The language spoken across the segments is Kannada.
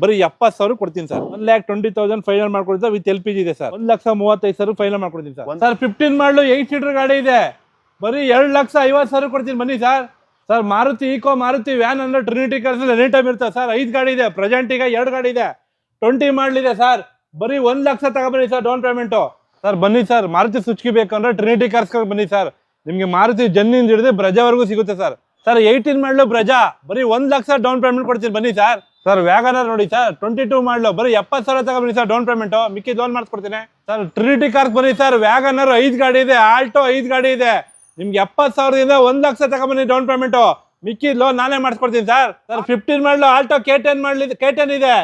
ಬರೀ ಎಪ್ಪತ್ತು ಸಾವಿರ ಕೊಡ್ತೀನಿ sir. One lakh twenty thousand final ಮಾಡ್ಕೊಡ್ತೀನಿ ವಿತ್ ಎಲ್ ಪಿ ಜಿ ಇದೆ ಸರ್. ಒಂದ್ ಲಕ್ಷ ಮೂವತ್ತೈದು ಸಾವಿರ ಫೈನಲ್ ಮಾಡ್ಕೊಡ್ತೀನಿ sir. Sir fifteen model eight seater ಗಾಡಿ ಇದೆ. ಬರೀ ಎರಡು ಲಕ್ಷ ಐವತ್ತು ಸಾವಿರ ಕೊಡ್ತೀನಿ ಬನ್ನಿ sir. Sir, Maruti Eeco Maruti van ಅಂದ್ರೆ ಟ್ರಿನಿಟಿ ಕಾರ್ಸ್ ಎನಿ ಟೈಮ್ ಇರ್ತದೆ ಸರ್. ಐದು ಗಾಡಿ ಇದೆ. ಪ್ರೆಸೆಂಟ್ ಈಗ ಎರಡು ಗಾಡಿ ಇದೆ. ಟ್ವೆಂಟಿ ಮಾಡಲಿದೆ ಸರ್. ಬರೀ ಒಂದು ಲಕ್ಷ ತಗೊಬನ್ನಿ ಸರ್ ಡೌನ್ ಪೇಮೆಂಟು ಸರ್, ಬನ್ನಿ ಸರ್. ಮಾರುತಿ ಸುಚ್ಕಿ ಬೇಕಂದ್ರೆ ಟ್ರಿನಿಟಿ ಕಾರ್ಸ್ ಬನ್ನಿ ಸರ್. ನಿಮಗೆ ಮಾರುತಿ ಜನ್ನಿಂದ ಹಿಡಿದು ಬ್ರಜಾವರೆಗೂ ಸಿಗುತ್ತೆ ಸರ್. ಸರ್ ಏಯ್ಟೀನ್ ಮಾಡಲು ಬ್ರಜಾ ಬರೀ ಒಂದು ಲಕ್ಷ ಡೌನ್ ಪೇಮೆಂಟ್ ಕೊಡ್ತೀನಿ ಬನ್ನಿ ಸರ್. ಸರ್ ವ್ಯಾಗನರ್ ನೋಡಿ ಸರ್ ಟ್ವೆಂಟಿ ಟೂ ಮಾಡಲು, ಬರೀ ಎಪ್ಪತ್ತು ಸಾವಿರ ತಗೊಬನ್ನಿ ಸರ್ ಡೌನ್ ಪೇಮೆಂಟು ಮಿಕ್ಕಿ ಲೋನ್ ಮಾಡಿಸ್ಕೊಡ್ತೀನಿ. ಸರ್ ಟ್ರಿನಿಟಿ ಕಾರ್ಸ್ ಬನ್ನಿ ಸರ್, ವ್ಯಾಗನರ್ ಐದು ಗಾಡಿ ಇದೆ ಆಲ್ಟೋ ಐದು ಗಾಡಿ ಇದೆ. ನಿಮ್ಗೆ ಎಪ್ಪತ್ತು ಸಾವಿರದಿಂದ ಒಂದು ಲಕ್ಷ ತಗೊಬನ್ನಿ ಡೌನ್ ಪೇಮೆಂಟು ಮಿಕ್ಕಿ ಲೋನ್ ನಾನೇ ಮಾಡಿಸ್ಕೊಡ್ತೀನಿ sir. Sir fifteen model Alto K ten model K ten ಇದೆ.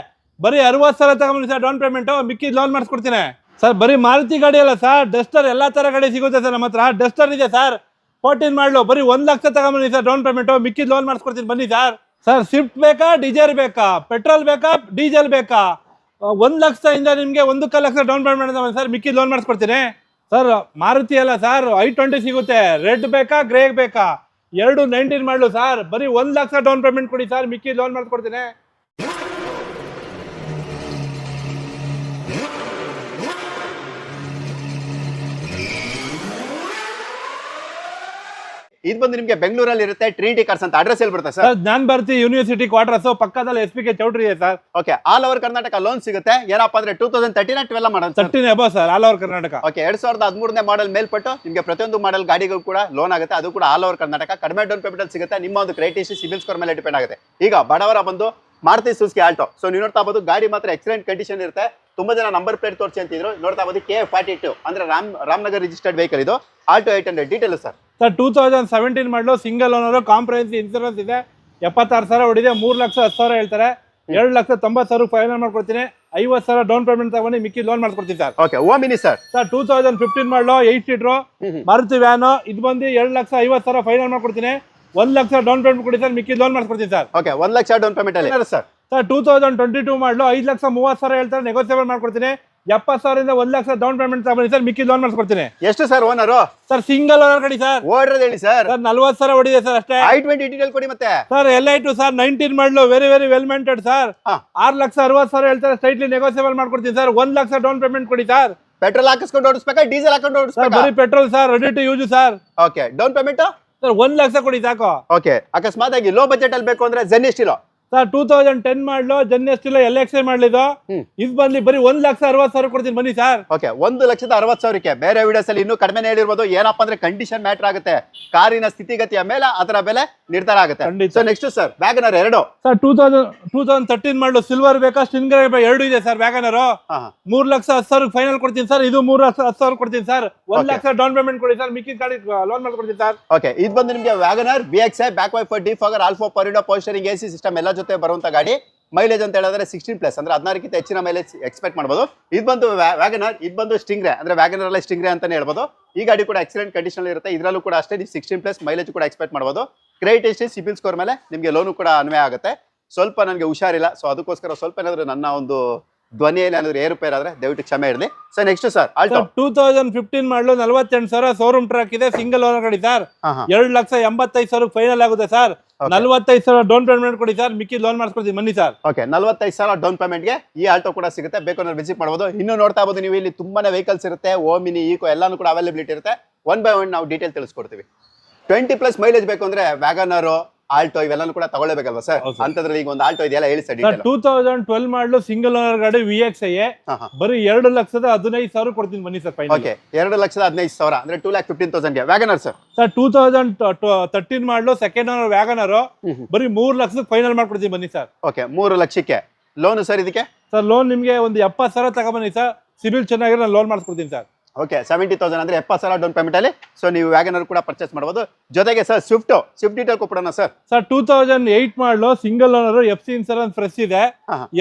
ಬರೀ ಅರವತ್ತು ಸಾವಿರ ತಗೊಂಬನ್ನಿ ಸರ್ ಡೌನ್ ಪೇಮೆಂಟು ಮಿಕ್ಕಿ ಲೋನ್ ಮಾಡಿಸ್ಕೊಡ್ತೀನಿ. ಸರ್, ಬರೀ ಮಾರುತಿ ಗಾಡಿ ಅಲ್ಲ ಸರ್ ಡಸ್ಟರ್ ಎಲ್ಲಾ ತರ ಗಾಡಿ ಸಿಗುತ್ತೆ ಸರ್ ನಮ್ಮ ಹತ್ರ ಡಸ್ಟರ್ ಇದೆ ಸರ್. ಫೋರ್ಟೀನ್ ಮಾಡಲು, ಬರೀ ಒಂದು ಲಕ್ಷ ತಗೊಂಬನ್ನಿ ಸರ್ ಡೌನ್ ಪೇಮೆಂಟು ಮಿಕ್ಕಿ ಲೋನ್ ಮಾಡಿಸ್ಕೊಡ್ತೀನಿ, ಬನ್ನಿ ಸರ್. ಸರ್, ಸ್ವಿಫ್ಟ್ ಬೇಕಾ, ಡೀಸೆಲ್ ಬೇಕಾ? ಪೆಟ್ರೋಲ್ ಬೇಕಾ, ಡೀಸೆಲ್ ಬೇಕಾ? ಒಂದು ಲಕ್ಷದಿಂದ ನಿಮಗೆ ಒಂದು ಕಾಲ್ ಲಕ್ಷ ಡೌನ್ ಪೇಮೆಂಟ್ ಸರ್ ಮಿಕ್ಕಿ ಲೋನ್ ಮಾಡಿಸ್ಕೊಡ್ತೀನಿ. ಸರ್, ಮಾರುತಿ ಅಲ್ಲ ಸರ್, ಐ ಟ್ವೆಂಟಿ ಸಿಗುತ್ತೆ. ರೆಡ್ ಬೇಕಾ, ಗ್ರೇ ಬೇಕಾ? ಎರಡು ನೈನ್ಟೀನ್ ಮಾಡಲು ಸರ್, ಬರೀ ಒಂದು ಲಕ್ಷ ಡೌನ್ ಪೇಮೆಂಟ್ ಕೊಡಿ ಸರ್, ಮಿಕ್ಕಿ ಲೋನ್ ಮಾಡಿಸ್ಕೊಡ್ತೀನಿ. ಇದು ಬಂದು ನಿಮ್ಗೆ ಬೆಂಗಳೂರಲ್ಲಿ ಇರುತ್ತೆ ಟ್ರಿನಿಟಿ ಕಾರ್ಸ್ ಅಂತ ಅಡ್ರೆಸ್ ಎಲ್ಲಿ ಬರುತ್ತೆ ಸರ್ ನಾನ್ ಬರ್ತೀನಿ ಭಾರತಿ ಯೂನಿವರ್ಸಿಟಿ ಕ್ವಾರ್ಟರ್ಸ್ ಪಕ್ಕದಲ್ಲಿ ಎಸ್ ಪಿ ಕೆ ಚೌಟ್ರಿ ಇದೆ sir okay all over Karnataka loan ಸಿಗುತ್ತೆ. ಏನಪ್ಪ ಅಂದ್ರೆ two thousand thirteen twelve model thirteen above sir all over Karnataka okay ಎರಡ್ ಸಾವಿರದ ಹದಿಮೂರನೇ ಮಾಡಲ್ ಮೇಲ್ಪಟ್ಟು ನಿಮಗೆ ಪ್ರತಿಯೊಂದು ಮಾಡಲ್ ಗಾಡಿಗಳು ಕೂಡ ಲೋನ್ ಆಗುತ್ತೆ. ಅದು ಕೂಡ ಆಲ್ ಓವರ್ ಕರ್ನಾಟಕ ಕಡಿಮೆ ಡೌನ್ ಪೇಮೆಂಟ್ ಸಿಗುತ್ತೆ. ನಿಮ್ಮ ಒಂದು ಹಿಸ್ಟ್ರಿ ಸಿಬಿಲ್ ಸ್ಕೋರ್ ಮೇಲೆ ಡಿಪೆಂಡ್ ಆಗುತ್ತೆ. ಈಗ ಬಡವರ ಬಂದು ಮಾರುತಿ ಸುಸ್ಕಿ ಆಲ್ಟೋ ಸೊ ನೀವು ನೋಡ್ತಾ ಬಹುದು ಗಾಡಿ ಮಾತ್ರ ಎಕ್ಸಲೆಂಟ್ ಕಂಡೀಷನ್ ಇರುತ್ತೆ. ತುಂಬಾ ಜನ ನಂಬರ್ ಪ್ಲೇಟ್ ತೋರಿಸಿ ಅಂತಿದ್ರು. ನೋಡ್ತಾ ಬಹುದು ಕೆ ಫಾರ್ಟಿ ಟು ಅಂದ್ರೆ ರಾಮ್ ರಾಮನಗರ್ ರಿಜಿಸ್ಟರ್ಡ್ ವೆಹಿಕಲ್ ಇದು. Alto eight hundred detail sir sir two thousand seventeen model single owner comprehensive insurance ಇದೆ. ಎಪ್ಪತ್ತಾರು ಸಾವಿರ ಹೊಡಿದೆ ಮೂರು ಲಕ್ಷ ಹತ್ತು ಸಾವಿರ ಹೇಳ್ತಾರೆ. ಎರಡು ಲಕ್ಷ ತೊಂಬತ್ತು ಸಾವಿರ ಫೈನಲ್ ಮಾಡ್ಕೊಡ್ತೀನಿ. ಐವತ್ತು ಸಾವಿರ ಡೌನ್ ಪೇಮೆಂಟ್ ತಗೊಂಡು ಮಿಕ್ಕಿ ಲೋನ್ ಮಾಡ್ಕೊಡ್ತೀನಿ sir. Okay Omni sir. Sir two thousand fifteen model eight seater Maruti van ಇದು ಬಂದು ಎರಡು ಲಕ್ಷ ಐವತ್ತು ಸಾವಿರ ಫೈನಲ್ ಮಾಡ್ಕೊಡ್ತೀನಿ. ಒಂದು ಲಕ್ಷ ಡೌನ್ ಪೇಮೆಂಟ್ ಕೊಡಿ ಸರ್ ಮಿಕ್ಕಿ ಲೋನ್ ಮಾಡ್ಕೊಡ್ತೀನಿ ಸರ್. ಓಕೆ ಒಂದು ಲಕ್ಷ ಡೌನ್ ಪೇಮೆಂಟ್ ಅಲ್ಲಿ. Sir sir two thousand twenty two model ಐದು ಲಕ್ಷ ಮೂವತ್ತು ಸಾವಿರ ಹೇಳ್ತಾರೆ ನೆಗೋಸಿಯೇಬಲ್ ಮಾಡ್ಕೊಡ್ತೀನಿ. ಎಪ್ಪತ್ತು ಸಾವಿರದಿಂದ ಒಂದ್ ಲಕ್ಷ ಡೌನ್ ಪೇಮೆಂಟ್ ತಗೊಂಡು ಸರ್ ಮಿಕ್ಕಿ ಲೋನ್ ಮಾಡಿಸ್ಕೊಡ್ತೀನಿ. ಎಷ್ಟು sir owner sir single owner ಕಡಿ ಸರ್. ಓಡ್ರದ್ ಹೇಳಿ ಸರ್. ಸರ್ ನಲ್ವತ್ತು ಸಾವಿರ ಹೊಡಿದೆ ಸರ್ ಅಷ್ಟೇ. ಐ ಟ್ವೆಂಟಿ ಡೀಟೇಲ್ ಕೊಡಿ ಮತ್ತೆ. Sir L I two sir nineteen model very very well maintained sir. ಹಾ. ಆರು ಲಕ್ಷ ಅರವತ್ತು ಸಾವಿರ ಹೇಳ್ತಾರೆ ಸ್ಟೈಟ್ಲಿ ನೆಗೋಸಿಯಬಲ್ ಮಾಡ್ಕೊಡ್ತೀನಿ ಸರ್. ಒಂದ್ ಲಕ್ಷ ಡೌನ್ ಪೇಮೆಂಟ್ ಕೊಡಿ ಸರ್. ಪೆಟ್ರೋಲ್ ಹಾಕಿಸ್ಕೊಂಡು ಓಡಿಸ್ಬೇಕಾ ಡೀಸೆಲ್ ಹಾಕೊಂಡು ಸರ್ ಓಡಿಸ್ಬೇಕಾ? ಬರೀ petrol sir ready to use sir. Okay down payment sir ಒಂದ್ ಲಕ್ಷ ಕೊಡಿ ಸಾಕು. ಓಕೆ ಅಕಸ್ಮಾತ್ ಆಗಿ ಲೋ ಬಜೆಟ್ ಅಲ್ಲಿ ಬೇಕು ಅಂದ್ರೆ Zen Estilo sir two thousand ten model Zen Estilo L X ಮಾಡ್ಲಿದ್ದು. ಇದು ಬಂದ್ಲಿ ಬರೀ ಒಂದ್ ಲಕ್ಷ ಅರವತ್ತು ಸಾವಿರ ಕೊಡ್ತೀನಿ ಬನ್ನಿ ಸರ್. ಓಕೆ ಒಂದು ಲಕ್ಷದ ಅರವತ್ತು ಸಾವಿರಕ್ಕೆ. ಬೇರೆ ವಿಡಿಯೋಸ್ ಅಲ್ಲಿ ಇನ್ನೂ ಕಡಿಮೆ ಹೇಳಿರ್ಬೋದು. ಏನಪ್ಪಾ ಅಂದ್ರೆ ಕಂಡೀಷನ್ ಮ್ಯಾಟರ್ ಆಗುತ್ತೆ. ಕಾರಿನ ಸ್ಥಿತಿಗತಿಯ ಮೇಲೆ ಅದರ ಬೆಲೆ ನಿರ್ಧಾರ ಆಗುತ್ತೆ. ಖಂಡಿತ. ಸೊ ನೆಕ್ಸ್ಟ್ ಸರ್ ವ್ಯಾಗನರ್ ಎರಡು. Sir two thousand two thousand thirteen model silver ಬೇಕಾ ಸ್ಟಿನ್ಗರ್ ಎರಡು ಇದೆ ಸರ್ ವ್ಯಾಗನರ್ ಹಾ, ಹಾ. ಮೂರ್ ಲಕ್ಷ ಹತ್ತು ಸಾವಿರ ಫೈನಲ್ ಕೊಡ್ತೀನಿ ಸರ್ ಇದು ಮೂರ್ ಲಕ್ಷ ಹತ್ತು ಸಾವಿರ ಕೊಡ್ತೀನಿ ಸರ್. ಒಂದ್ Okay. ಲಕ್ಷ ಡೌನ್ ಪೇಮೆಂಟ್ ಕೊಡಿ ಸರ್ ಮಿಕ್ಕಿ ಗಾಡಿ ಲೋನ್ ಮಾಡ್ಕೊಡ್ತೀನಿ ಸರ್. ಓಕೆ ಇದು ಬಂದು ನಿಮಗೆ WagonR B X I back wiper defogger all four power window power steering A C system ಎಲ್ಲ ಜೊತೆ ಬರುವಂತ ಗಾಡಿ ಮೈಲೇಜ್ ಅಂತ ಹೇಳಿದ್ರೆ ಸಿಕ್ಸ್ಟೀನ್ ಪ್ಲಸ್ ಅಂದ್ರೆ ಹದಿನಾರಕ್ಕಿಂತ ಹೆಚ್ಚಿನ ಮೈಲೇಜ್ ಎಕ್ಸ್ಪೆಕ್ಟ್ ಮಾಡ್ಬೋದು. ಇದು ಬಂದು ವ್ಯಾಗನರ್ ಇದು ಬಂದು ಸ್ಟಿಂಗ್ರೆ ಅಂದ್ರೆ ವ್ಯಾಗನರ್ ಅಲ್ಲೇ ಸ್ಟಿಂಗ್ರೆ ಅಂತಾನೆ ಹೇಳ್ಬೋದು. ಈ ಗಾಡಿ ಕೂಡ ಎಕ್ಸಲೆಂಟ್ ಕಂಡೀಷನ್ ಇರುತ್ತೆ. ಇದರಲ್ಲೂ ಕೂಡ ಅಷ್ಟೇ ನೀವು ಸಿಕ್ಸ್ಟೀನ್ ಪ್ಲಸ್ ಮೈಲೇಜ್ ಕೂಡ ಎಕ್ಸ್ಪೆಕ್ಟ್ ಮಾಡ್ಬೋದು. ಕ್ರೆಡಿಟ್ ಹಿಸ್ಟ್ರಿ ಸಿಬಿಲ್ ಸ್ಕೋರ್ ಮೇಲೆ ನಿಮಗೆ ಲೋನು ಕೂಡ ಅನ್ವಯ ಆಗುತ್ತೆ. ಸ್ವಲ್ಪ ನನಗೆ ಹುಷಾರಿಲ್ಲ ಸೊ ಅದಕ್ಕೋಸ್ಕರ ಸ್ವಲ್ಪ ಏನಾದರೂ ನನ್ನ ಒಂದು ಧ್ವನಿಯಲ್ಲಿ ಏನಾದ್ರು ಏರುಪೇರ್ ಆದ್ರೆ ದಯವಿಟ್ಟು ಕ್ಷಮೆ ಇರಲಿ sir next sir Alto two thousand fifteen model ನಲ್ವತ್ತೆಂಟು ಸಾವಿರ ಶೋರೂಮ್ ಟ್ರ್ಯಾಕ್ ಇದೆ ಸಿಂಗಲ್ ಓನರ್ ಗಾಡಿ ಸರ್ ಎರಡು ಲಕ್ಷ ಎಂಬತ್ತೈದು ಸಾವಿರ ಫೈನಲ್ ಆಗುತ್ತೆ ಸರ್. ನಲ್ವತ್ತೈದು ಸಾವಿರ ಡೌನ್ ಪೇಮೆಂಟ್ ಕೊಡಿ ಸರ್ ಮಿಕ್ಕಿ ಲೋನ್ ಮಾಡಿಸ್ಕೊಡ್ತೀವಿ ಮನಿ ಸರ್ ಓಕೆ ನಲ್ವತ್ತೈದು ಸಾವಿರ ಡೌನ್ ಪೇಮೆಂಟ್ಗೆ ಈ ಆಲ್ಟೋ ಕೂಡ ಸಿಗುತ್ತೆ. ಬೇಕು ಅಂದ್ರೆ ವಿಸಿಟ್ ಮಾಡ್ಬೋದು. ಇನ್ನು ನೋಡ್ತಾ ಇರ್ಬೋದು ನೀವು ಇಲ್ಲಿ ತುಂಬಾನೇ ವೆಹಿಕಲ್ಸ್ ಇರುತ್ತೆ ಓಮಿನಿ ಈಕೋ ಎಲ್ಲಾನು ಕೂಡ ಅವೈಲೇಬಿಲಿಟಿ ಇರುತ್ತೆ. ಒನ್ ಬೈ ಒನ್ ನಾವು ಡೀಟೇಲ್ ತಿಳಿಸ್ಕೊಡ್ತೀವಿ. ಟ್ವೆಂಟಿ ಪ್ಲಸ್ ಮೈಲೇಜ್ ಬೇಕು ಅಂದ್ರೆ ವ್ಯಾಗನರು ಆಲ್ಟೋ ಇವೆಲ್ಲಾನು ಕೂಡ ತಗೊಳ್ಳೇಬೇಕಲ್ವಾ ಸರ್? ಅಂತದ್ರಲ್ಲಿ ಈಗ ಒಂದು ಆಲ್ಟೋ ಇದೆಯಲ್ಲ ಹೇಳಿ sir two thousand twelve model single owner ಗಾಡಿ ವಿ ಎಕ್ಸ್ ಐ ಬರೀ ಎರಡು ಲಕ್ಷದ ಹದಿನೈದು ಸಾವಿರ ಕೊಡ್ತೀನಿ ಬನ್ನಿ ಸರ್ ಫೈನಲ್. ಓಕೆ ಎರಡು ಲಕ್ಷದ ಹದಿನೈದು ಸಾವಿರ ಅಂದ್ರೆ two lakh fifteen ತೌಸಂಡ್ಗೆ Wagon R sir sir two thousand thirteen model second owner Wagon R ಬರೀ ಮೂರ್ ಲಕ್ಷದ ಫೈನಲ್ ಮಾಡ್ಕೊಡ್ತೀನಿ ಬನ್ನಿ ಸರ್. ಓಕೆ ಮೂರು ಲಕ್ಷಕ್ಕೆ. ಲೋನು ಸರ್ ಇದಕ್ಕೆ? ಸರ್ ಲೋನ್ ನಿಮಗೆ ಒಂದು ಎಪ್ಪತ್ತು ಸಾವಿರ ತಗೊಬನ್ನಿ ಸರ್. ಸಿಬಿಲ್ ಚೆನ್ನಾಗಿರೋ ನಾನು ಲೋನ್ ಮಾಡಿಸ್ಕೊಡ್ತೀನಿ ಸರ್. ಓಕೆ ಸೆವೆಂಟಿ ತೌಸಂಡ್ ಅಂದ್ರೆ ಎಪ್ಪತ್ತು ಸಾವಿರ ಡೌನ್ ಪೇಮೆಂಟ್ ಅಲ್ಲಿ. ಸೊ ನೀವು ವ್ಯಾಗನರ್ ಕೂಡ ಪರ್ಚೇಸ್ ಮಾಡ್ಬೋದು. ಜೊತೆಗೆ ಸರ್ ಸ್ವಿಫ್ಟ್ ಸ್ವಿಫ್ಟ್ ಡೀಟೇಲ್ ಕೊಡೋಣ sir sir two thousand eight model single owner F C insurance fresh ಇದೆ.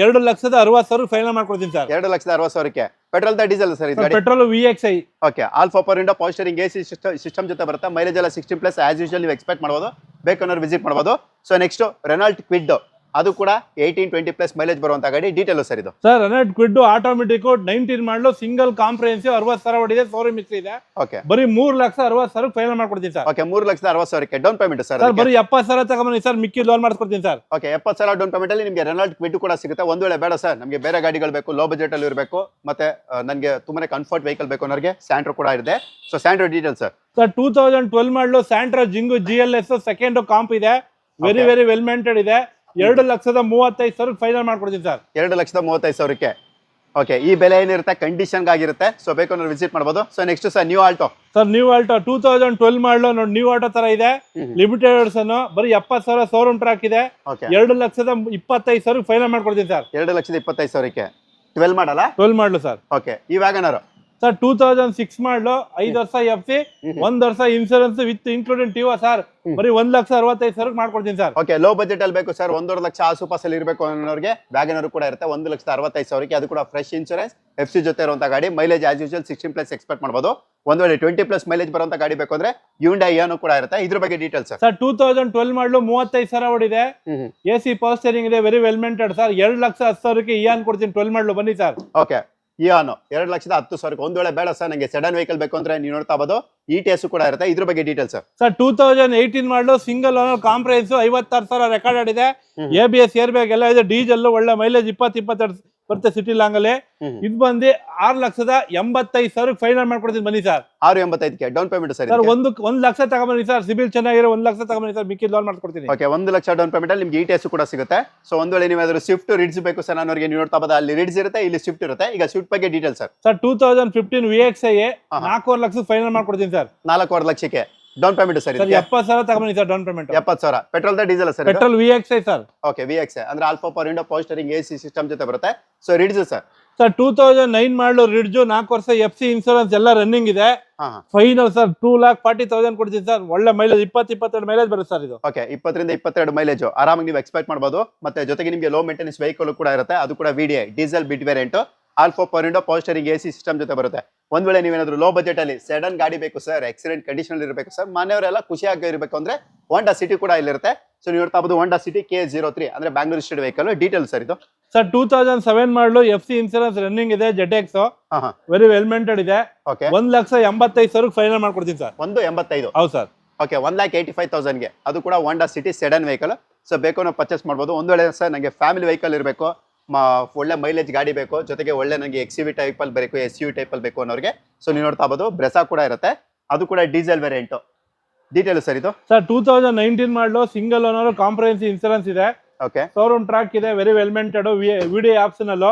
ಎರಡು ಲಕ್ಷದ ಅರವತ್ತು ಸಾವಿರ ಫೈನಲ್ ಮಾಡ್ಕೊಡ್ತೀನಿ ಸರ್ ಎರಡು ಲಕ್ಷದ ಅರವತ್ತು ಸಾವಿರಕ್ಕೆ. ಪೆಟ್ರೋಲ್ ದ ಡೀಸೆಲ್ ಸರ್ ಇದು petrol V X I okay all four power window power steering A C system ಜೊತೆ ಬರುತ್ತೆ. ಮೈಲೇಜ್ ಎಲ್ಲ ಸಿಕ್ಸ್ಟಿ ಪ್ಲಸ್ ಆಸ್ ಯೂಶಲ್ ನೀವು ಎಕ್ಸ್ಪೆಕ್ಟ್ ಮಾಡ್ಬೋದು. ಬೇಕನ್ನೋರು ವಿಸಿಟ್ ಮಾಡ್ಬೋದು. ಸೊ ನೆಕ್ಸ್ಟ್ ರೆನಾಲ್ಟ್ ಕ್ವಿಡ್ ಅದು ಕೂಡ ಏಯ್ಟೀನ್ ಟ್ವೆಂಟಿ ಪ್ಲಸ್ ಮೈಲೇಜ್ ಬರುವಂತ ಗಾಡಿ. ಡೀಟೇಲ್ ಸರ್ ಇದು. ಸರ್ ಹನ್ನೆರಡು Kwid automatic nineteen model single comprehensive ಅರವತ್ತು ಸಾವಿರ ಹೊಡಿದೆ ಸೋರಿ ಮಿಕ್ಸ್ ಇದೆ. ಓಕೆ ಬರೀ ಮೂರು ಲಕ್ಷ ಅರವತ್ತು ಸಾವಿರ ಫೈನಲ್ ಮಾಡ್ಕೊಡ್ತೀನಿ ಸರ್ ಓಕೆ ಮೂರು ಲಕ್ಷದ ಅರವತ್ತು ಸಾವಿರಕ್ಕೆ ಡೌನ್ ಪೇಮೆಂಟ್ ಸರ್ ಸರ್ ಬರೀ ಎಪ್ಪತ್ತು ಸಾವಿರ ತಗೊಂಬನ್ನಿ ಸರ್ ಮಿಕ್ಕಿ ಲೋನ್ ಮಾಡಿಸ್ಕೊಡ್ತೀನಿ ಸರ್ ಓಕೆ ಎಪ್ಪತ್ತು ಸಾವಿರ ಡೌನ್ ಪೇಮೆಂಟ್ ಅಲ್ಲಿ ನಿಮಗೆ ರೆನಾಲ್ಟ್ ಕ್ವಿಡ್ ಕೂಡ ಸಿಗುತ್ತೆ. ಒಂದು ವೇಳೆ ಬೇಡ ಸರ್ ನಮಗೆ ಬೇರೆ ಗಾಡಿಗಳು ಬೇಕು ಲೋ ಬಜೆಟ್ ಅಲ್ಲಿ ಇರಬೇಕು ಮತ್ತೆ ನನಗೆ ತುಂಬಾನೇ ಕಂಫರ್ಟ್ ವೆಹಿಕಲ್ ಬೇಕು ಅನ್ನೋರಿಗೆ ಸ್ಯಾಂಡ್ರೋ ಕೂಡ ಇದೆ. So Santro detail sir sir two thousand twelve model Santro Xing G L S second comp ಇದೆ. ವೆರಿ ವೆರಿ ವೆಲ್ ಮೇಂಟೆಡ್ ಇದೆ. ಎರಡು ಲಕ್ಷದ ಮೂವತ್ತೈದು ಸಾವಿರ ಫೈನಲ್ ಮಾಡ್ಕೊಡ್ತೀನಿ ಸರ್. ಎರಡು ಲಕ್ಷದ ಮೂವತ್ತೈದು ಸಾವಿರಕ್ಕೆ. ಓಕೆ ಈ ಬೆಲೆ ಏನಿರುತ್ತೆ? ಕಂಡೀಷನ್ ಆಗಿರುತ್ತೆ. ಸೊ ಬೇಕು ಅಂದ್ರೆ ವಿಸಿಟ್ ಮಾಡಬಹುದು so next sir new Alto sir new Alto two thousand twelve model ನೋಡಿ ನ್ಯೂ ಆಲ್ಟೋ ತರ ಇದೆ. ಲಿಮಿಟೆಡ್ ಎಡಿಷನ್ ಬರೀ ಎಪ್ಪತ್ತು ಸಾವಿರ ಶೋರೂಮ್ ಟ್ರಾಕ್ ಇದೆ. ಎರಡು ಲಕ್ಷದ ಇಪ್ಪತ್ತೈದು ಸಾವಿರ ಫೈನಲ್ ಮಾಡ್ಕೊಡ್ತೀನಿ ಸರ್. ಎರಡು ಲಕ್ಷದ ಇಪ್ಪತ್ತೈದು ಸಾವಿರಕ್ಕೆ. ಟ್ವೆಲ್ ಮಾಡಲ್ಲ? ಟ್ವೆಲ್ ಮಾಡಲು ಸರ್. ಓಕೆ ಈ Wagon R sir two thousand six model ಐದು ವರ್ಷ ಎಫ್ ಸಿ ಒಂದ್ ವರ್ಷ ಇನ್ಸೂರೆನ್ಸ್ ವಿತ್ ಇನ್ಕ್ಲೂಡಿಂಗ್ ಟಿವ ಸರ್. ಬರೀ ಒಂದ್ ಲಕ್ಷ ಅರವತ್ತೈದು ಸಾವಿರ ಮಾಡ್ಕೊಡ್ತೀನಿ ಸರ್. ಓಕೆ ಲೋ ಬಜೆಟ್ ಅಲ್ಲಿ ಬೇಕು ಸರ್. ಒಂದೂವರೆ ಲಕ್ಷ ಆಸುಪಾಸಲ್ಲಿ ಇರಬೇಕು ಅನ್ನೋರಿಗೆ ವ್ಯಾಗನರು ಕೂಡ ಇರುತ್ತೆ. ಒಂದು ಲಕ್ಷದ ಅರವತ್ತೈದು ಸಾವಿರಕ್ಕೆ ಅದು ಕೂಡ ಫ್ರೆಶ್ ಇನ್ಶೂರೆನ್ಸ್ ಎಫ್ ಸಿ ಜೊತೆ ಇರುವಂತ ಗಾಡಿ mileage as usual sixteen plus expect ಮಾಡಬಹುದು ಒಂದ್ ವೇಳೆ ಟ್ವೆಂಟಿ ಪ್ಲಸ್ ಮೈಲೇಜ್ ಬರುವಂತ ಗಾಡಿ ಬೇಕು ಅಂದ್ರೆ ಯುಂಡಾ ಏನು ಕೂಡ ಇರುತ್ತೆ. ಇದ್ರ ಬಗ್ಗೆ details sir. Sir two thousand twelve model ಮೂವತ್ತೈದು ಸಾವಿರ ಹೊಡಿದೆ ಎ ಸಿ ಪವರ್ ಸ್ಟೇರಿಂಗ್ ಇದೆ ವೆರಿ ವೆಲ್ ಮೇಂಟೆಡ್ ಸರ್. ಎರಡು ಲಕ್ಷ ಹತ್ತು ಸಾವಿರಕ್ಕೆ ಇಯಾನ್ ಕೊಡ್ತೀನಿ ಟ್ವೆಲ್ ಮಾಡಲು. ಬನ್ನಿ ಸರ್. ಓಕೆ ಇಯಾನು ಎರಡು ಲಕ್ಷದ ಹತ್ತು ಸಾವಿರಕ್ಕೆ ಒಂದು ವೇಳೆ ಬೇಡ ಸರ್ ನನಗೆ ಸೆಡನ್ ವೆಹಿಕಲ್ ಬೇಕು ಅಂದ್ರೆ ನೀವು ನೋಡ್ತಾ ಬೋದು ಇ ಟಿ ಎಸ್ ಕೂಡ ಇರುತ್ತೆ. ಇದ್ರ ಬಗ್ಗೆ details sir. Sir two thousand eighteen model single owner comprehensive ಐವತ್ತಾರು ಸಾವಿರ ರೆಕಾರ್ಡ್ ಇದೆ ಹ್ಮ್. A B S air bag ಎಲ್ಲ ಇದೆ. ಡೀಸೆಲ್ ಒಳ್ಳೆ ಮೈಲೇಜ್ ಇಪ್ಪತ್ತು ಇಪ್ಪತ್ತೆರಡು ಬರುತ್ತೆ ಸಿಟಿ ಲಾಂಗಲ್ಲಿ ಇದು ಬಂದು ಆರ್ ಲಕ್ಷದ ಎಂಬತ್ತೈದು ಸಾವಿರ ಫೈನಲ್ ಮಾಡ್ಕೊಡ್ತೀನಿ ಬನ್ನಿ ಸರ್ ಆರು ಎಂಬತ್ತೈದಕ್ಕೆ ಡೌನ್ ಪೇಮೆಂಟ್ ಸರ್ ಸರ್ ಒಂದು ಒಂದ್ ಲಕ್ಷ ತಗೊಂಬನ್ನಿ ಸರ್ ಸಿಬಿಲ್ ಚೆನ್ನಾಗಿರೋ ಒಂದ್ ಲಕ್ಷ ತಗೊಂಬನ್ನಿ ಸರ್ ಮಿಕ್ಕಿ ಲೋನ್ ಮಾಡ್ಕೊಡ್ತೀನಿ. ಓಕೆ ಒಂದು ಲಕ್ಷ ಡೌನ್ ಪೇಮೆಂಟ್ ಅಲ್ಲಿ ನಿಮ್ಗೆ ಇ ಟಿ ಎಸ್ ಕೂಡ ಸಿಗುತ್ತೆ. ಸೊ ಒಂದು ವೇಳೆ ನೀವಾದ್ರೂ ಸ್ವಿಫ್ಟ್ ರಿಡ್ಸ್ ಬೇಕು ಸರ್ ನಾನು ನೀವು ನೋಡ್ತಾ ಬಂದ ಅಲ್ಲಿ ರಿಡ್ಸ್ ಇರುತ್ತೆ ಇಲ್ಲಿ ಸ್ವಿಫ್ಟ್ ಇರುತ್ತೆ. ಈಗ ಸ್ವಿಫ್ಟ್ ಬಗ್ಗೆ detail sir sir two thousand fifteen V X I. ನಾಲ್ಕೂವರೆ ಲಕ್ಷ ಫೈನಲ್ ಮಾಡ್ಕೊಡ್ತೀನಿ ಸರ್ ನಾಲ್ಕೂವರೆ ಲಕ್ಷಕ್ಕೆ. ಡೌನ್ ಪೇಮೆಂಟ್ ಸರ್ ಸರ್ ಎಪ್ಪತ್ತು ಸಾವಿರ ತಗೊಂಬನ್ನಿ ಸರ್ ಡೌನ್ ಪೇಮೆಂಟ್ ಎಪ್ಪತ್ತು ಸಾವಿರ. Petrol diesel sir petrol V X I sir. Okay V X ಅಂದ್ರೆ all four power window power steering A C system ಜೊತೆ ಬರುತ್ತೆ. So Ritz sir. Sir two thousand nine model Ritz ನಾಲ್ಕು ವರ್ಷ ಎಫ್ ಸಿ ಇನ್ಸೂರೆನ್ಸ್ ಎಲ್ಲ ರನ್ನಿಂಗ್ ಇದೆ. Final sir two lakh forty thousand ಕೊಡ್ತೀನಿ ಸರ್. ಒಳ್ಳೆ ಮೈಲೇಜ್ ಇಪ್ಪತ್ತು ಇಪ್ಪತ್ತೆರಡು ಮೈಲೇಜ್ ಬರುತ್ತೆ ಸರ್ ಇದು. ಓಕೆ ಇಪ್ಪತ್ತರಿಂದ ಇಪ್ಪತ್ತೆರಡು ಮೈಲೇಜ್ ಆರಾಮಾಗಿ ನೀವು ಎಕ್ಸ್ಪೆಕ್ಟ್ ಮಾಡ್ಬೋದು. ಮತ್ತೆ ಜೊತೆಗೆ ನಿಮಗೆ ಲೋ ಮೇಂಟೆನೆನ್ಸ್ ವೆಹಿಕಲ್ ಕೂಡ ಇರುತ್ತೆ. ಅದು ಕೂಡ VDI diesel bit variant all four power window power steering A C system ಜೊತೆ ಬರುತ್ತೆ. ಒಂದ್ ವೇಳೆ ನೀವೇನಾದ್ರೂ ಲೋ ಬಜೆಟ್ ಅಲ್ಲಿ ಸಡನ್ ಗಾಡಿ ಬೇಕು ಸರ್ ಆಕ್ಸಿಡೆಂಟ್ ಕಂಡೀಷನ್ ಇರಬೇಕು ಸರ್ ಮನೆಯವರೆಲ್ಲ ಖುಷಿಯಾಗಿ ಇರಬೇಕು ಅಂದ್ರೆ ಹೋಂಡಾ ಸಿಟಿ ಕೂಡ ಇಲ್ಲಿರುತ್ತೆ. ಸೊ ನೀವು ಹೇಳ್ತಾ ಬೋದು Honda City K zero three ಅಂದ್ರೆ Bangalore state vehicle detail sir ಇದು. Sir two thousand seven model F C insurance running ಇದೆ Z X very well maintained ಇದೆ. ಓಕೆ ಒಂದ್ ಲಕ್ಷ ಎಂಬತ್ತೈದು ಸಾವಿರ ಫೈನಲ್ ಮಾಡ್ಕೊಡ್ತೀನಿ ಸರ್ ಒಂದು ಎಂಬತ್ತೈದು. ಹೌದು sir okay one lakh eighty five ತೌಸಂಡ್ಗೆ ಅದು ಕೂಡ Honda City sedan vehicle so ಬೇಕು ನಾವು ಪರ್ಚೇಸ್ ಮಾಡ್ಬೋದು. ಒಂದು ವೇಳೆ ಸರ್ ನನಗೆ ಫ್ಯಾಮಿಲಿ ವೆಹಿಕಲ್ ಇರಬೇಕು. ಒಳ್ಳೆ ಮೈಲೇಜ್ ಗಾಡಿ ಬೇಕು. ಜೊತೆಗೆ ಒಳ್ಳೆ ನನಗೆ ಎಕ್ಸ್ ವಿ ಟೈಪಲ್ಲಿ ಬೇಕು ಎಸ್ ಯು ಟೈಪಲ್ಲಿ ಬೇಕು ಅನ್ನೋರಿಗೆ. ಸೊ ನೀವು ನೋಡ್ತಾ ಬೋದು ಬ್ರೆಸಾ ಕೂಡ ಇರುತ್ತೆ. ಅದು ಕೂಡ ಡೀಸೆಲ್ ವೇರಿಯಂಟು ಡೀಟೇಲ್ ಸರ್ ಇದು? Sir two thousand nineteen model single owner comprehensive insurance ಇದೆ. ಓಕೆ ಶೋರೂಮ್ ಟ್ರ್ಯಾಕ್ ಇದೆ very well maintained video option ಅಲ್ಲೂ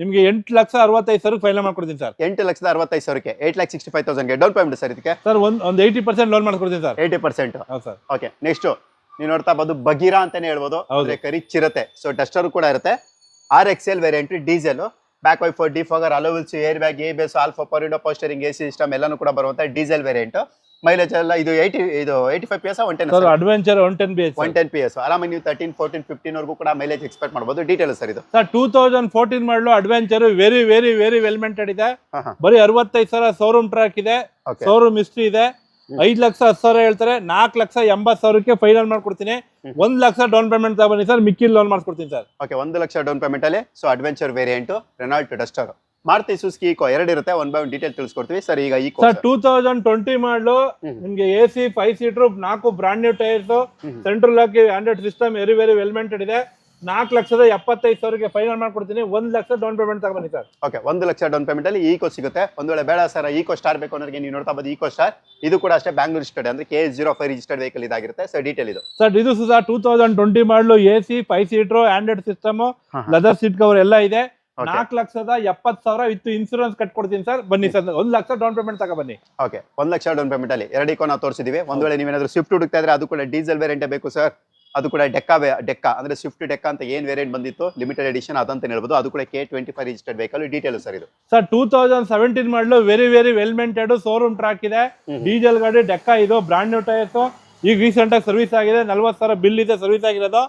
ನಿಮಗೆ ಎಂಟು ಲಕ್ಷ ಅರವತ್ತೈದು ಸಾವಿರ ಫೈನಲ್ ಮಾಡ್ಕೊಡ್ತೀನಿ ಸರ್. ಎಂಟು ಲಕ್ಷದ ಅರವತ್ತೈದು ಸಾವಿರಕ್ಕೆ. ಏಟ್ ಲ್ಯಾಕ್ ಸಿಕ್ಸ್ಟಿ ಫೈವ್ ತೌಸಂಡ್ಗೆ ಡೌನ್ ಪೇಮೆಂಟ್ ಸರ್ ಇದಕ್ಕೆ? ಸರ್ ಒಂದು ಒಂದು ಏಯ್ಟಿ ಪರ್ಸೆಂಟ್ ಲೋನ್ ಮಾಡ್ಕೊಡ್ತೀನಿ sir. Eighty percent sir. Okay next ನೀವು ನೋಡ್ತಾ ಬೋದು ಬಗೀರಾ ಅಂತಾನೆ ಹೇಳ್ಬೋದು. ಕರಿಚ್ ಇರುತ್ತೆ ಸೊ ಡಸ್ಟರ್ ಕೂಡ ಇರುತ್ತೆ. R X L variant diesel back wiper defogger alloy wheels air bag A B S all four power window power steering A system ಎಲ್ಲನೂ ಕೂಡ ಬರುವಂತ ಡೀಸೆಲ್ ವೇರಿಯಂಟ್ ಮೈಲೇಜ್ ಎಲ್ಲ ಇದು ಏಯ್ಟಿ ಇದು eighty five P S one ten adventure one ten P S one ten P S ಆರಾಮಾಗಿ ನೀವು ತರ್ಟೀನ್ ಫೋರ್ಟೀನ್ ಫಿಫ್ಟೀನ್ ವರ್ಗೂ ಕೂಡ ಮೈಲೇಜ್ ಎಕ್ಸ್ಪೆಕ್ಟ್ ಮಾಡ್ಬೋದು. ಡೀಟೇಲ್ ಸರ್ ಇದು. Sir two thousand fourteen model adventure very very very well maintained ಇದೆ ಬರೀ ಅರವತ್ತೈದು ಸಾವಿರ ಶೋರೂಮ್ ಟ್ರ್ಯಾಕ್ ಇದೆ. ಶೋರೂಮ್ ಹಿಸ್ಟ್ರಿ ಇದೆ. ಐದ್ ಲಕ್ಷ ಹತ್ತು ಸಾವಿರ ಹೇಳ್ತಾರೆ ನಾಲ್ಕು ಲಕ್ಷ ಎಂಬತ್ತು ಸಾವಿರಕ್ಕೆ ಫೈನಲ್ ಮಾಡ್ಕೊಡ್ತೀನಿ. ಒಂದ್ ಲಕ್ಷ ಡೌನ್ ಪೇಮೆಂಟ್ ತಗೊಂಡಿ ಸರ್ ಮಿಕ್ಕಿ ಲೋನ್ ಮಾಡ್ಕೊಡ್ತೀನಿ ಸರ್. ಓಕೆ ಒಂದು ಲಕ್ಷ ಡೌನ್ ಪೇಮೆಂಟ್ ಅಲ್ಲಿ so adventure variant Renault Duster Maruti Suzuki Eeco ಎರಡು ಇರುತ್ತೆ ಒನ್ ಬೈ ಒನ್ ಡೀಟೇಲ್ ತಿಳಿಸ್ಕೊಡ್ತೀವಿ. ಸರ್ ಈಗ ಈ sir two thousand twenty model. ನಿಮ್ಗೆ ಎ ಸಿ ಫೈವ್ ಸೀಟರ್ ನಾಲ್ಕು brand new tyres central lock hundred system very very well maintained ಇದೆ. ನಾಲ್ಕು ಲಕ್ಷದ ಎಪ್ಪತ್ತೈದು ಸಾವಿರಕ್ಕೆ ಫೈನಲ್ ಮಾಡ್ಕೊಡ್ತೀನಿ. ಒಂದ್ ಲಕ್ಷ ಡೌನ್ ಪೇಮೆಂಟ್ ತಗೊಂಡಿ ಸರ್. ಓಕೆ ಒಂದು ಲಕ್ಷ ಡೌನ್ ಪೇಮೆಂಟ್ ಅಲ್ಲಿ ಈಕೋ ಸಿಗುತ್ತೆ. ಒಂದು ವೇಳೆ ಬೇಡ ಸರ್ ಈಕೋ ಸ್ಟಾರ್ ಬೇಕು ಅನ್ನೋರಿಗೆ ನೀವು ನೋಡ್ತಾ ಬಂದು ಈಕೋ ಸ್ಟಾರ್ ಇದು ಕೂಡ ಅಷ್ಟೇ ಬ್ಯಾಂಗ್ಳೂರ್ ರಿಜಿಸ್ಟರ್ಡ್ ಅಂದ್ರೆ K zero five registered vehicle ಇದಾಗಿರುತ್ತೆ. ಸರ್ ಡೀಟೇಲ್ ಇದು. ಸರ್ ಇದು Sudha two thousand twenty model A C five seater Android system leather seat cover ಎಲ್ಲ ಇದೆ. ನಾಲ್ಕು ಲಕ್ಷದ ಎಪ್ಪತ್ತು ಸಾವಿರ ಇತ್ತು ಇನ್ಸೂರೆನ್ಸ್ ಕಟ್ಕೊಡ್ತೀನಿ ಸರ್. ಬನ್ನಿ ಸರ್ ಒಂದ್ ಲಕ್ಷ ಡೌನ್ ಪೇಮೆಂಟ್ ತಗೋ ಬನ್ನಿ ಓಕೆ ಒಂದ್ ಲಕ್ಷ ಡೌನ್ ಪೇಮೆಂಟ್ ಅಲ್ಲಿ ಎರಡು ನಾವು ತೋರಿಸಿದೀವಿ. ಒಂದ್ ವೇಳೆ ನೀವೇನಾದ್ರೂ ಸ್ವಿಫ್ಟ್ ಹುಡುಕ್ತಾ ಇದ್ರೆ ಅದು ಕೂಡ ಡೀಸೆಲ್ ವೇರಿಯಂಟೇ ಬೇಕು ಸರ್. ಅದು ಕೂಡ ಡೆಕ್ಕಾ ಡೆಕ್ಕಾ ಅಂದ್ರೆ ಸ್ವಿಫ್ಟ್ ಡೆಕ್ಕಾ ಅಂತ ಏನ್ ವೇರಿಯಂಟ್ ಬಂದಿತ್ತು ಲಿಮಿಟೆಡ್ ಎಡಿಷನ್ ಅದಂತ ಹೇಳ್ಬೋದು. ಅದು ಕೂಡ K twenty five registered vehicle detail sir ಇದು. Sir two thousand seventeen model very very well maintained showroom track ಇದೆ ಡೀಸೆಲ್ ಗಾಡಿ ಡೆಕ್ಕ ಇದು ಬ್ರಾಂಡ್ ನ್ಯೂ ಟೈರ್ಸ್ ಈಗ ರೀಸೆಂಟ್ ಆಗಿ ಸರ್ವಿಸ್ ಆಗಿದೆ ನಲ್ವತ್ತು ಸಾವಿರ ಬಿಲ್ ಇದೆ ಸರ್ವಿಸ್ ಆಗಿರೋದು.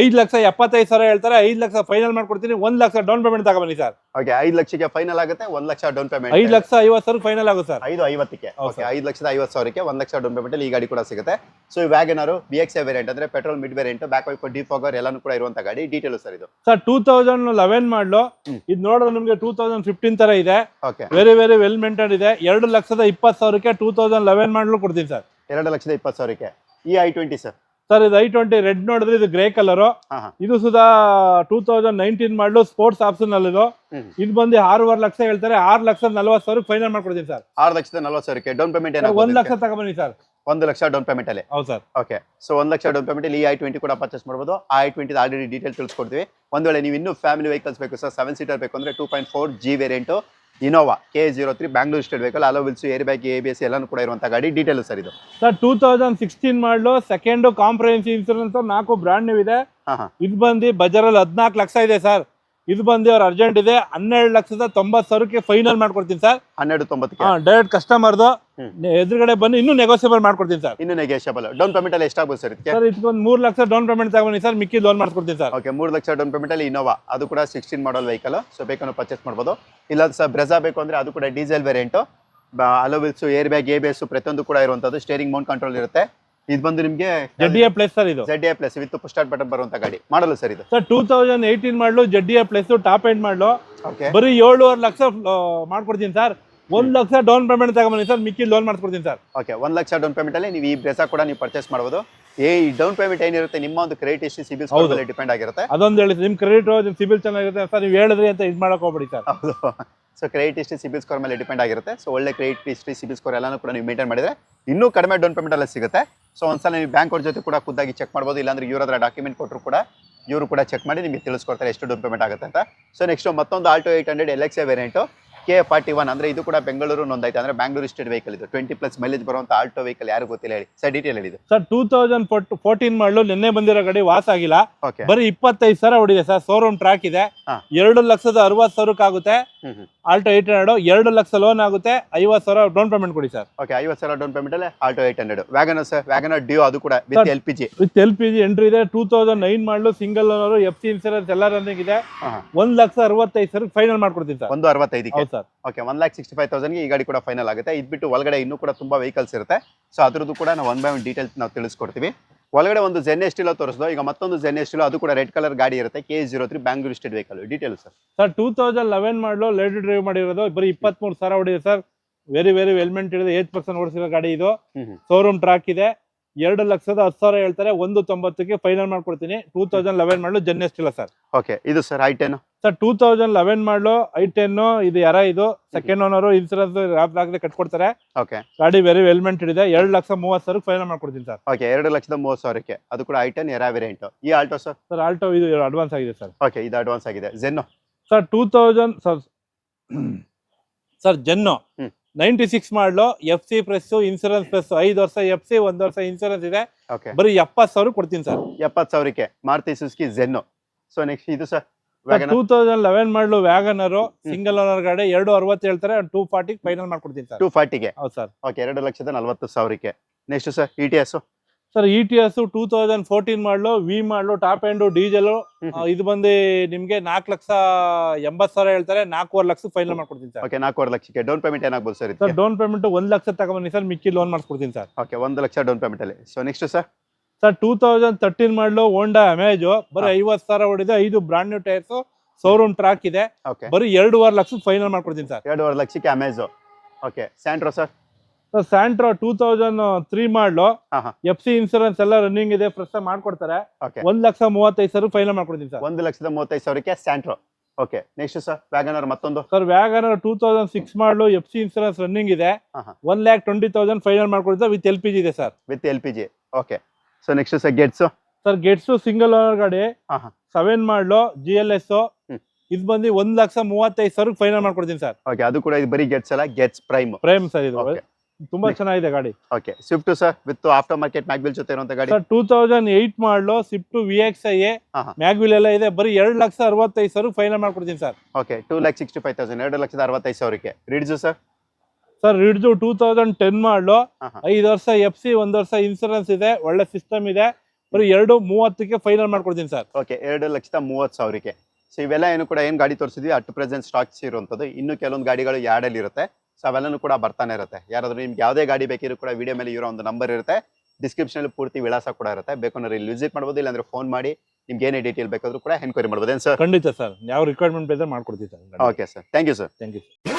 ಐದ್ ಲಕ್ಷ ಎಪ್ಪತ್ತೈದು ಸಾವಿರ ಹೇಳ್ತಾರೆ ಐದು ಲಕ್ಷ ಫೈನಲ್ ಮಾಡ್ಕೊಡ್ತೀನಿ ಒಂದ್ ಲಕ್ಷ ಡೌನ್ ಪೇಮೆಂಟ್ ತಗೊಬನ್ನಿ ಸರ್. ಓಕೆ ಐದು ಲಕ್ಷಕ್ಕೆ ಫೈನಲ್ ಆಗುತ್ತೆ ಒಂದ್ ಲಕ್ಷ ಡೌನ್ ಪೇಮೆಂಟ್ ಐದು ಲಕ್ಷ ಐವತ್ತು ಸಾವಿರ ಫೈನಲ್ ಆಗುತ್ತೆ ಸರ್. ಐದು ಐವತ್ತಕ್ಕೆ. ಓಕೆ ಐದು ಲಕ್ಷದ ಐವತ್ತು ಸಾವಿರಕ್ಕೆ ಒಂದ್ ಲಕ್ಷ ಡೌನ್ ಪೇಮೆಂಟ್ ಈ ಗಾಡಿ ಕೂಡ ಸಿಗುತ್ತೆ. ಸೊ ಈ ವ್ಯಾಗನರು ಬಿ ಎಕ್ಸ್ ವೇರಿಯಂಟ್ ಅಂದ್ರೆ petrol mid variant back wipe defogger ಎಲ್ಲಾನು ಕೂಡ ಇರುವಂತ ಗಾಡಿ ಡೀಟೇಲ್ ಸರ್ ಇದು. Sir two thousand eleven model. ಇದು ನೋಡಿದ್ರೆ ನಿಮಗೆ ಟೂ ತೌಸಂಡ್ ಫಿಫ್ಟೀನ್ ತರ ಇದೆ. Okay very very well maintain ಇದೆ. ಎರಡು ಲಕ್ಷದ ಇಪ್ಪತ್ತು ಸಾವಿರಕ್ಕೆ ಟೂ ತೌಸಂಡ್ ಲೆವೆನ್ ಮಾಡ್ಲು ಕೊಡ್ತೀನಿ ಸರ್. ಎರಡು ಲಕ್ಷದ ಇಪ್ಪತ್ತು ಸಾವಿರಕ್ಕೆ. ಈ ಐ ಟ್ವೆಂಟಿ ಸರ್. ಸರ್ ಇದು ಐ ಟ್ವೆಂಟಿ ರೆಡ್ ನೋಡಿದ್ರೆ ಇದು ಗ್ರೇ ಕಲರ್ ಹಾ ಹಾ. ಇದು Sudha two thousand nineteen model sports option ಅಲ್ಲಿ ಇದು. ಹ್ಮ್. ಇದು ಬಂದು ಆರೂವರೆ ಲಕ್ಷ ಹೇಳ್ತಾರೆ ಆರು ಲಕ್ಷದ ನಲ್ವತ್ತು ಸಾವಿರ ಫೈನಲ್ ಮಾಡ್ಕೊಡ್ತೀನಿ ಸರ್. ಆರು ಲಕ್ಷದ ನಲ್ವತ್ತು ಸಾವಿರಕ್ಕೆ ಡೌನ್ ಪೇಮೆಂಟ್ ಸರ್, ಒಂದ್ ಲಕ್ಷ ಏನಾಗುತ್ತೆ ತಗೊಬನ್ನಿ ಸರ್. ಒಂದು ಲಕ್ಷ ಡೌನ್ ಪೇಮೆಂಟ್ ಅಲ್ಲಿ. ಹೌದು ಸರ್. ಓಕೆ ಸೊ ಒಂದು ಲಕ್ಷ ಡೌನ್ ಪೇಮೆಂಟ್ ಈ ಐ ಟ್ವೆಂಟಿ ಕೂಡ ಪರ್ಚೇಸ್ ಮಾಡ್ಬೋದು. ಆ ಐ ಟ್ವೆಂಟಿ ಆಲ್ರೆಡಿ ಡೀಟೇಲ್ ತಿಳಿಸ್ಕೊಡ್ತೀವಿ. ಒಂದ್ ವೇಳೆ ನೀವು ಇನ್ನೂ ಫ್ಯಾಮಿಲಿ ವೆಹಿಕಲ್ಸ್ ಬೇಕು ಸರ್ ಸೆವೆನ್ ಸೀಟರ್ ಬೇಕು ಅಂದ್ರೆ two point four G variant Innova K zero three Bangalore state vehicle alloy wheels air bag A B S ಎಲ್ಲಾನು ಕೂಡ ಇರುವಂತ ಗಾಡಿ. ಡೀಟೇಲ್ ಸರ್ ಇದು. Sir two thousand sixteen model second comprehensive insurance ನಾಲ್ಕು ಬ್ರಾಂಡ್ ನ್ಯೂ ಇದೆ. ಇದು ಬಂದು ಬಜಾರಲ್ಲಿ ಹದಿನಾಲ್ಕು ಲಕ್ಷ ಇದೆ ಸರ್ ಇದು ಬಂದಿ ಅವ್ರ ಅರ್ಜೆಂಟ್ ಇದೆ. ಹನ್ನೆರಡು ಲಕ್ಷದ ತೊಂಬತ್ತು ಸಾವಿರಕ್ಕೆ ಫೈನಲ್ ಮಾಡ್ಕೊಡ್ತೀನಿ ಸರ್. ಹನ್ನೆರಡು ತೊಂಬತ್ತು ಡೈರೆಕ್ಟ್ ಕಸ್ಟಮರ್ದು. ಎದುರುಗಡೆ ಬಂದು ಇನ್ನೂ ನೆಗೋಸಿಯಬಲ್ ಮಾಡ್ಕೊಡ್ತೀನಿ ಸರ್. ಇನ್ನು ನೆಗೋಸಿಯಬಲ್ ಡೌನ್ ಪೇಮೆಂಟ್ ಅಲ್ಲಿ ಎಷ್ಟಾಗ್ಬೋದು ಸರ್ ಇದಕ್ಕೆ? ಸರ್ ಇದಕ್ಕೊಂದು ಮೂರು ಲಕ್ಷ ಡೌನ್ ಪೇಮೆಂಟ್ ತಗೊಂಡಿ ಸರ್. ಮಿಕ್ಕಿ ಲೋನ್ ಮಾಡ್ಕೊಡ್ತೀನಿ ಸರ್. ಓಕೆ ಮೂರು ಲಕ್ಷ ಡೌನ್ ಪೇಮೆಂಟ್ ಅಲ್ಲಿ ಇನೋವಾ ಅದು ಕೂಡ ಸಿಕ್ಸ್ಟೀನ್ ಮಾಡಲ್ ವೆಹಿಕಲ್ ಸೊ ಬೇಕನ್ನು ಪರ್ಚೇಸ್ ಮಾಡ್ಬೋದು. ಇಲ್ಲ ಸರ್ ಬ್ರೆಜಾ ಬೇಕು ಅಂದ್ರೆ ಅದು ಕೂಡ diesel variant alloy wheels air bag A B S ಪ್ರತಿಯೊಂದು ಕೂಡ ಇರುವಂತದ್ದು ಸ್ಟೇರಿಂಗ್ ಮೌಂಟ್ ಕಂಟ್ರೋಲ್ ಇರುತ್ತೆ. ಇದು ಬಂದು ನಿಮಗೆ ಜಡ್ಡಿ ಎ ಪ್ಲಸ್ ಸರ್ ಇದು. Z A plus with start button ಬರುವಂತ ಗಾಡಿ. ಮಾಡಲು ಸರ್ ಇದು? Sir two thousand eighteen model ZDi A plus top end model. Okay ಬರೀ ಏಳುವರೆ ಲಕ್ಷ ಮಾಡ್ಕೊಡ್ತೀನಿ ಸರ್. ಒಂದ್ ಲಕ್ಷ ಡೌನ್ ಪೇಮೆಂಟ್ ತಗೊಂಬನ್ನಿ ಸರ್ ಮಿಕ್ಕಿ ಲೋನ್ ಮಾಡ್ಕೊಡ್ತೀನಿ ಸರ್. ಓಕೆ ಒಂದ್ ಲಕ್ಷ ಡೌನ್ ಪೇಮೆಂಟ್ ಅಲ್ಲಿ ನೀವು ಈ ಬ್ರೆಸಾ ಕೂಡ ನೀವು ಪರ್ಚೇಸ್ ಮಾಡಬಹುದು ಏ ಈ ಡೌನ್ ಪೇಮೆಂಟ್ ಏನಿರುತ್ತೆ ನಿಮ್ಮ ಒಂದು ಕ್ರೆಡಿಟ್ ಎಷ್ಟು ಸಿಬಿಲ್ ಹೌದು. ಮೇಲೆ ಡಿಪೆಂಡ್ ಆಗಿರುತ್ತೆ. ಅದೊಂದು ಹೇಳಿ ನಿಮ್ ಕ್ರೆಡಿಟ್ ನಿಮ್ ಸಿಬಿಲ್ ಚೆನ್ನಾಗಿರುತ್ತೆ ಸರ್ ನೀವು ಹೇಳಿದ್ರೆ ಅಂತ ಇದು ಮಾಡಕ್ ಹೋಗ್ಬೇಡಿ ಸರ್. ಹೌದು. So credit history CIBIL score ಮೇಲೆ ಡಿಪೆಂಡ್ ಆಗಿರುತ್ತೆ. ಸೊ ಒಳ್ಳೆ ಕ್ರೆಡಿಟ್ ಹಿಸ್ಟ್ರಿ ಸಿಬಿಲ್ ಸ್ಕೋರ್ ಎಲ್ಲಾನು ಕೂಡ ನೀವು ಮೇಂಟೈನ್ ಮಾಡಿದರೆ ಇನ್ನೂ ಕಡಿಮೆ ಡೌನ್ ಪೇಮೆಂಟ್ ಎಲ್ಲ ಸಿಗುತ್ತೆ. ಸೊ ಒಂದ್ಸಲ ನೀವು ಬ್ಯಾಂಕ್ ಅವ್ರ ಜೊತೆ ಕೂಡ ಖುದ್ದಾಗಿ ಚೆಕ್ ಮಾಡ್ಬೋದು ಇಲ್ಲಾಂದ್ರೆ ಇವ್ರ ಹತ್ರ ಡಾಕ್ಯುಮೆಂಟ್ ಕೊಟ್ಟರು ಕೂಡ ಇವರು ಕೂಡ ಚೆಕ್ ಮಾಡಿ ನಿಮಗೆ ತಿಳಿಸ್ಕೊಡ್ತಾರೆ ಎಷ್ಟು ಡೌನ್ ಪೇಮೆಂಟ್ ಆಗುತ್ತೆ ಅಂತ. ಸೊ ನೆಕ್ಸ್ಟ್ ಮತ್ತೊಂದು Alto eight hundred L X variant K forty one ಅಂದ್ರೆ ಇದು ಕೂಡ ಬೆಂಗಳೂರು ನೊಂದೈತೆ ಅಂದ್ರೆ ಬ್ಯಾಂಗ್ಳೂರು ಸ್ಟೇಟ್ ವೆಹಿಕಲ್ ಇದು. ಟ್ವೆಂಟಿ ಪ್ಲಸ್ ಮೈಲೇಜ್ ಬರುವಂತ ಆಲ್ಟೋ ವೆಹಿಕಲ್ ಯಾರು ಗೊತ್ತಿಲ್ಲ ಹೇಳಿ. ಸರ್ ಡೀಟೇಲ್ ಹೇಳಿದ್ದು. Sir two thousand fourteen model ನಿನ್ನೆ ಬಂದಿರೋ ಗಾಡಿ ವಾಸ್ ಆಗಿಲ್ಲ. ಓಕೆ ಬರೀ ಇಪ್ಪತ್ತೈದು ಸಾವಿರ ಹೊಡಿದೆ ಸರ್ ಶೋರೂಮ್ ಟ್ರ್ಯಾಕ್ ಇದೆ. ಎರಡು ಲಕ್ಷದ ಅರವತ್ ಸಾವಿರಕ್ಕೆ ಆಗುತ್ತೆ. ಆಲ್ಟೋ ಏಟ್ ಹಂಡ್ರೆಡ್ ಎರಡು ಲಕ್ಷ ಲೋನ್ ಆಗುತ್ತೆ. ಐವತ್ ಸಾವಿರ ಡೌನ್ ಪೇಮೆಂಟ್ ಕೊಡಿ ಸರ್ ಓಕೆ ಐವತ್ತು ಸಾವಿರ ಡೌನ್ ಪೇಮೆಂಟ್ ಅಲ್ಲಿ Alto eight hundred WagonR sir WagonR Duo ಅದು ಕೂಡ with. L P G with L P G entry ಇದೆ. Two thousand nine model single owner F C insurance ಎಲ್ಲ ರನ್ನಿಂಗ್ ಇದೆ. ಒಂದ್ ಲಕ್ಷ ಅರವತ್ತೈದು ಸಾವಿರ ಫೈನಲ್ ಮಾಡ್ಕೊಡ್ತೀನಿ ಸರ್ ಒಂದು ಅರವತ್ತೈದಕ್ಕೆ. ಹೌದು sir okay one lakh sixty five ತೌಸಂಡ್ಗೆ ಈ ಗಾಡಿ ಕೂಡ ಫೈನಲ್ ಆಗುತ್ತೆ. ಇದ್ಬಿಟ್ಟು ಒಳಗಡೆ ಇನ್ನೂ ಕೂಡ ತುಂಬಾ ವೆಹಿಕಲ್ಸ್ ಇರುತ್ತೆ. ಸೊ ಅದ್ರದ್ದು ಕೂಡ ನಾವು ಒನ್ ಬೈ ಒನ್ ಡೀಟೇಲ್ಸ್ ನಾವು ತಿಳಿಸ್ಕೊಡ್ತೀವಿ. ಒಳಗಡೆ ಒಂದು ಜೆನ್ ಎಸ್ಟಿಲೋ ತೋರಿಸ್ದು ಈಗ ಮತ್ತೊಂದು ಜೆನ್ ಎಸ್ಟಿಲೋ ಅದು ಕೂಡ ರೆಡ್ ಕಲರ್ ಗಾಡಿ ಇರುತ್ತೆ. K zero three Bangalore state vehicle detail sir. Sir two thousand eleven model lady drive ಮಾಡಿರೋದು ಬರೀ ಇಪ್ಪತ್ಮೂರು ಸಾವಿರ ಹೊಡಿದೆ sir. Very very well maintained ಇದೆ. ಏಟ್ ಪರ್ಸೆಂಟ್ ಓಡಿಸಿರೋ ಗಾಡಿ ಇದು. ಶೋರೂಮ್ ಟ್ರ್ಯಾಕ್ ಇದೆ. ಎರಡು ಲಕ್ಷದ ಹತ್ತು ಸಾವಿರ ಹೇಳ್ತಾರೆ ಒಂದು ತೊಂಬತ್ತಕ್ಕೆ ಫೈನಲ್ ಮಾಡ್ಕೊಡ್ತೀನಿ. ಟೂ ತೌಸಂಡ್ ಲೆವೆನ್ ಮಾಡಲು ಜನ್ನೆಸ್ಟ್ ಇಲ್ಲ ಸರ್ ಓಕೆ ಇದು sir i ten sir two thousand eleven model i ten ಇದು ಯಾರ ಇದು? ಸೆಕೆಂಡ್ ಓನರು ಇನ್ಸೂರೆನ್ಸ್ ಆಗದೆ ಕಟ್ಕೊಡ್ತಾರೆ. ಓಕೆ ಗಾಡಿ ವೆರಿ ವೆಲ್ಮೆಂಟ್ ಇದೆ. ಎರಡು ಲಕ್ಷ ಮೂವತ್ತು ಸಾವಿರ ಫೈನಲ್ ಮಾಡ್ಕೊಡ್ತೀನಿ ಸರ್ ಓಕೆ ಎರಡು ಲಕ್ಷದ ಮೂವತ್ತು ಸಾವಿರಕ್ಕೆ. ಅದು ಕೂಡ ಐ ಟೆನ್ ಎರಾ ವೇರಿಯಂಟ್ ಈ ಆಲ್ಟೋ ಸರ್ ಸರ್ ಆಲ್ಟೋ ಇದು ಅಡ್ವಾನ್ಸ್ ಆಗಿದೆ ಸರ್ ಓಕೆ ಇದು ಅಡ್ವಾನ್ಸ್ ಆಗಿದೆ. Zen sir two thousand sir sir Zen. Ninety six model F C fresh insurance fresh ಐದು ವರ್ಷ ಎಫ್ ಸಿ ಒಂದ್ ವರ್ಷ ಇನ್ಸೂರೆನ್ಸ್ ಇದೆ. ಓಕೆ ಬರೀ ಎಪ್ಪತ್ತು ಸಾವಿರ ಕೊಡ್ತೀನಿ ಸರ್. ಎಪ್ಪತ್ತು ಸಾವಿರಕ್ಕೆ Maruti Suzuki Zen so next ಇದು sir two thousand eleven model WagonR single owner ಗಾಡಿ ಎರಡು ಅರವತ್ತು ಹೇಳ್ತಾರೆ ಟೂ ಫಾರ್ಟಿ ಫೈನಲ್ ಮಾಡ್ಕೊಡ್ತೀನಿ ಸರ್. ಟೂ ಫಾರ್ಟಿಗೆ ಹೌದು ಸರ್. ಓಕೆ ಎರಡು ಲಕ್ಷದ ನಲವತ್ತು ಸಾವಿರಕ್ಕೆ. Next sir Etios sir Etios two thousand fourteen model V model top end diesel ಇದು ಬಂದು ನಿಮಗೆ ನಾಲ್ಕು ಲಕ್ಷ ಎಂಬತ್ತು ಸಾವಿರ ಹೇಳ್ತಾರೆ ನಾಲ್ಕೂವರೆ ಲಕ್ಷ ಫೈನಲ್ ಮಾಡ್ಕೊಡ್ತೀನಿ ಸರ್ ಓಕೆ ನಾಲ್ಕೂವರೆ ಲಕ್ಷಕ್ಕೆ ಡೌನ್ ಪೇಮೆಂಟ್ ಏನಾಗ್ಬೋದು ಸರ್ ಸರ್ ಡೌನ್ ಪೇಮೆಂಟ್ ಒಂದು ಲಕ್ಷ ತಗೊಂಬನ್ನಿ ಸರ್ ಮಿಕ್ಕಿ ಲೋನ್ ಮಾಡ್ಕೊಡ್ತೀನಿ ಸರ್ ಓಕೆ ಒಂದು ಲಕ್ಷ ಡೌನ್ ಪೇಮೆಂಟ್ ಅಲ್ಲಿ. So next sir sir two thousand thirteen model Honda Amaze ಬರೀ. ಐವತ್ತು ಸಾವಿರ ಹೊಡಿದೆ ಐದು brand new tyres showroom track ಇದೆ. ಓಕೆ ಬರೀ ಎರಡೂವರೆ ಲಕ್ಷ ಫೈನಲ್ ಮಾಡ್ಕೊಡ್ತೀನಿ ಸರ್ ಎರಡೂವರೆ ಲಕ್ಷಕ್ಕೆ Amaze okay Santro sir Santro two thousand three model. F C insurance ಎಲ್ಲ ರನ್ನಿಂಗ್ ಇದೆ ಫ್ರೆಶ್ ಮಾಡ್ಕೊಡ್ತಾರೆ. ಒಂದ್ ಲಕ್ಷ ಮೂವತ್ತೈದು ಸಾವಿರ ಫೈನಲ್ ಮಾಡ್ಕೊಡ್ತೀನಿ ಸರ್. ಒಂದು ಲಕ್ಷದ ಮೂವತ್ತೈದು ಸಾವಿರಕ್ಕೆ Santro okay next sir WagonR ಮತ್ತೊಂದು? Sir WagonR two thousand six model F C insurance running ಇದೆ. One lakh twenty thousand final ಮಾಡ್ಕೊಡ್ತಾರೆ ವಿತ್ ಎಲ್ ಪಿ ಜಿ ಇದೆ sir. With L P G okay so next sir Getz sir Getz single owner ಗಾಡಿ. Seven model G L S. ಇದು ಬಂದು ಒಂದ್ ಲಕ್ಷ ಮೂವತ್ತೈದು ಸಾವಿರ ಫೈನಲ್ ಮಾಡ್ಕೊಡ್ತೀನಿ ಸರ್. ಓಕೆ ಅದು ಕೂಡ ಇದು ಬರೀ ಗೆಟ್ಸ್ ಅಲ್ಲ ಗೆಟ್ಸ್ ಪ್ರೈಮ್ ಪ್ರೈಮ್ ಸರ್ ಇದು. ಓಕೆ ತುಂಬಾ ಚೆನ್ನಾಗಿದೆ ಗಾಡಿ. Okay Swift sir with after market mag wheel ಜೊತೆ ಇರುವಂತ ಗಾಡಿ? Sir two thousand eight model Swift V X I A mag wheel ಎಲ್ಲ ಇದೆ. ಬರೀ ಎರಡು ಲಕ್ಷ ಅರವತ್ತೈದು ಸಾವಿರ ಫೈನಲ್ ಮಾಡ್ಕೊಡ್ತೀನಿ sir. Okay two lakh sixty five thousand ಎರಡು ಲಕ್ಷದ ಅರವತ್ತೈದು ಸಾವಿರಕ್ಕೆ. Ritz sir? Sir Ritz two thousand ten model. ಐದು ವರ್ಷ ಎಫ್ ಸಿ ಒಂದ್ ವರ್ಷ ಇನ್ಸೂರೆನ್ಸ್ ಇದೆ ಒಳ್ಳೆ ಸಿಸ್ಟಮ್ ಇದೆ. ಬರೀ ಎರಡು ಮೂವತ್ತಕ್ಕೆ ಫೈನಲ್ ಮಾಡ್ಕೊಡ್ತೀನಿ ಸರ್. ಓಕೆ ಎರಡು ಲಕ್ಷದ ಮೂವತ್ತು ಸಾವಿರಕ್ಕೆ. ಸೊ ಇವೆಲ್ಲ ಏನು ಕೂಡ ಏನು ಗಾಡಿ ತೋರಿಸಿದ್ವಿ? ಅಟ್ ಪ್ರೆಸೆಂಟ್ ಸ್ಟಾಕ್ಸ್ ಇರುವಂಥದ್ದು. ಇನ್ನು ಕೆಲವೊಂದು ಗಾಡಿಗಳು ಯಾರ್ಡಲ್ಲಿ ಇರುತ್ತೆ? ಸೊ ಅವೆಲ್ಲನೂ ಕೂಡ ಬರ್ತಾನೆ ಇರುತ್ತೆ. ಯಾರಾದರೂ ನಿಮ್ಗೆ ಯಾವುದೇ ಗಾಡಿ ಬೇಕಿದ್ರು ಕೂಡ ವಿಡಿಯೋ ಮೇಲೆ ಇರೋ ಒಂದು ನಂಬರ್ ಇರುತ್ತೆ. ಡಿಸ್ಕ್ರಿಪ್ಷನ್ ಪೂರ್ತಿ ವಿಳಾಸ ಕೂಡ ಇರುತ್ತೆ. ಬೇಕಂದ್ರೆ ಇಲ್ಲಿ ವಿಸಿಟ್ ಮಾಡ್ಬೋದು ಇಲ್ಲಾಂದ್ರೆ ಫೋನ್ ಮಾಡಿ ನಿಮ್ಗೆ ಏನೇ ಡೀಟೇಲ್ ಬೇಕಾದ್ರೂ ಕೂಡ ಎನ್ಕ್ವೈರಿ ಮಾಡ್ಬೋದು. ಏನು ಸರ್ ಖಂಡಿತ ಸರ್ ಯಾವ ರಿಕ್ವೈರ್ಮೆಂಟ್ ಬೇಕಾದ್ರೆ ಮಾಡ್ಕೊಡ್ತೀವಿ sir okay sir thank you sir thank you